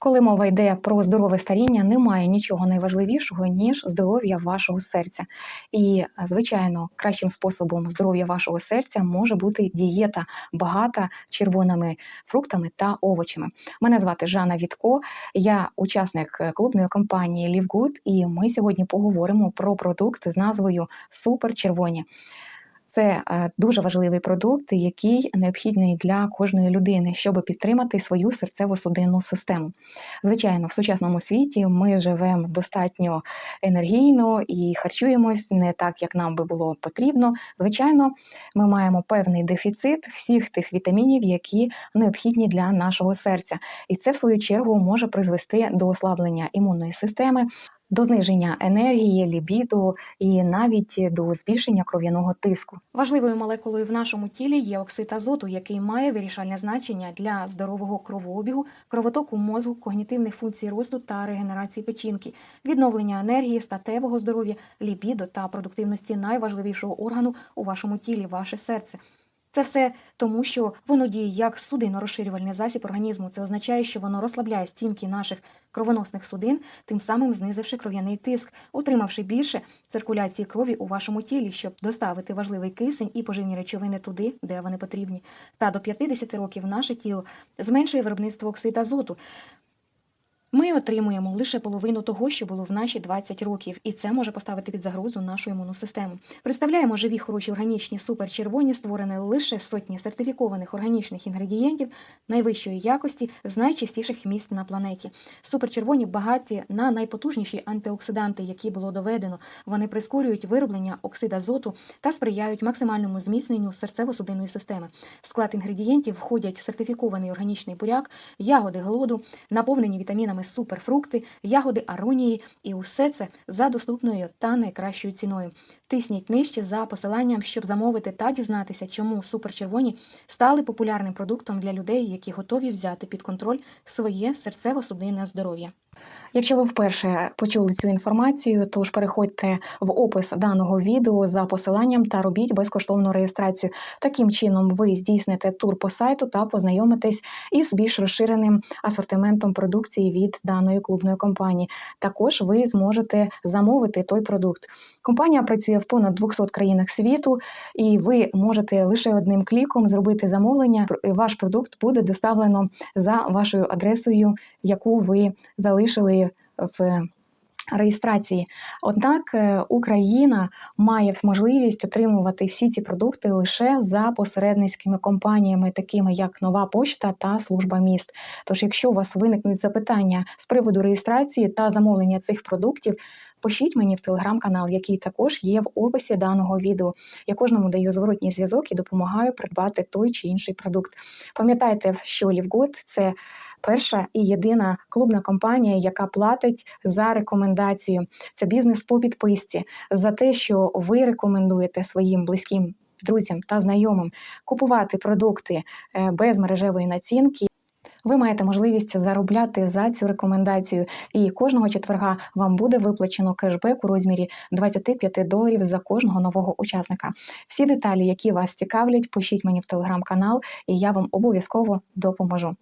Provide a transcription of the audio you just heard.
Коли мова йде про здорове старіння, немає нічого найважливішого, ніж здоров'я вашого серця. І, звичайно, кращим способом здоров'я вашого серця може бути дієта, багата червоними фруктами та овочами. Мене звати Жанна Вітко, я учасник е, клубної компанії LiveGood, і ми сьогодні поговоримо про продукт з назвою Супер Червоні. Це е, дуже важливий продукт, який необхідний для кожної людини, щоб підтримати свою серцево-судинну систему. Звичайно, в сучасному світі ми живемо достатньо енергійно і харчуємось не так, як нам би було потрібно. Звичайно, ми маємо певний дефіцит всіх тих вітамінів, які необхідні для нашого серця. І це, в свою чергу, може призвести до ослаблення імунної системи. До зниження енергії, лібіду і навіть до збільшення кров'яного тиску. Важливою молекулою в нашому тілі є оксид азоту, який має вирішальне значення для здорового кровообігу, кровотоку мозку, когнітивних функцій росту та регенерації печінки, відновлення енергії, статевого здоров'я, лібідо та продуктивності найважливішого органу у вашому тілі ваше серце. Це все тому, що воно діє як судино-розширювальний засіб організму. Це означає, що воно розслабляє стінки наших кровоносних судин, тим самим знизивши кров'яний тиск, отримавши більше циркуляції крові у вашому тілі, щоб доставити важливий кисень і поживні речовини туди, де вони потрібні. Та до 50 років наше тіло зменшує виробництво оксид азоту. Ми отримуємо лише половину того, що було в наші 20 років, і це може поставити під загрозу нашу імунну систему. Представляємо живі хороші органічні суперчервоні, створені лише сотні сертифікованих органічних інгредієнтів найвищої якості з найчистіших місць на планеті. Суперчервоні багаті на найпотужніші антиоксиданти, які було доведено. Вони прискорюють вироблення оксида азоту та сприяють максимальному зміцненню серцево-судинної системи. В склад інгредієнтів входять сертифікований органічний буряк, ягоди голоду, наповнені вітамінами суперфрукти, ягоди аронії, і усе це за доступною та найкращою ціною. Тисніть нижче за посиланням, щоб замовити та дізнатися, чому суперчервоні стали популярним продуктом для людей, які готові взяти під контроль своє серцево-судинне здоров'я. Якщо ви вперше почули цю інформацію, то ж переходьте в опис даного відео за посиланням та робіть безкоштовну реєстрацію. Таким чином, ви здійсните тур по сайту та познайомитесь із більш розширеним асортиментом продукції від даної клубної компанії. Також ви зможете замовити той продукт. Компанія працює в понад 200 країнах світу, і ви можете лише одним кліком зробити замовлення. Ваш продукт буде доставлено за вашою адресою, яку ви залишили в реєстрації. Однак е, Україна має можливість отримувати всі ці продукти лише за посередницькими компаніями, такими як Нова Пошта та Служба міст. Тож, якщо у вас виникнуть запитання з приводу реєстрації та замовлення цих продуктів. Пишіть мені в телеграм-канал, який також є в описі даного відео. Я кожному даю зворотній зв'язок і допомагаю придбати той чи інший продукт. Пам'ятайте, що LiveGood – це перша і єдина клубна компанія, яка платить за рекомендацію. Це бізнес по підписці за те, що ви рекомендуєте своїм близьким друзям та знайомим купувати продукти е, без мережевої націнки. Ви маєте можливість заробляти за цю рекомендацію, і кожного четверга вам буде виплачено кешбек у розмірі 25 доларів за кожного нового учасника. Всі деталі, які вас цікавлять, пишіть мені в телеграм-канал, і я вам обов'язково допоможу.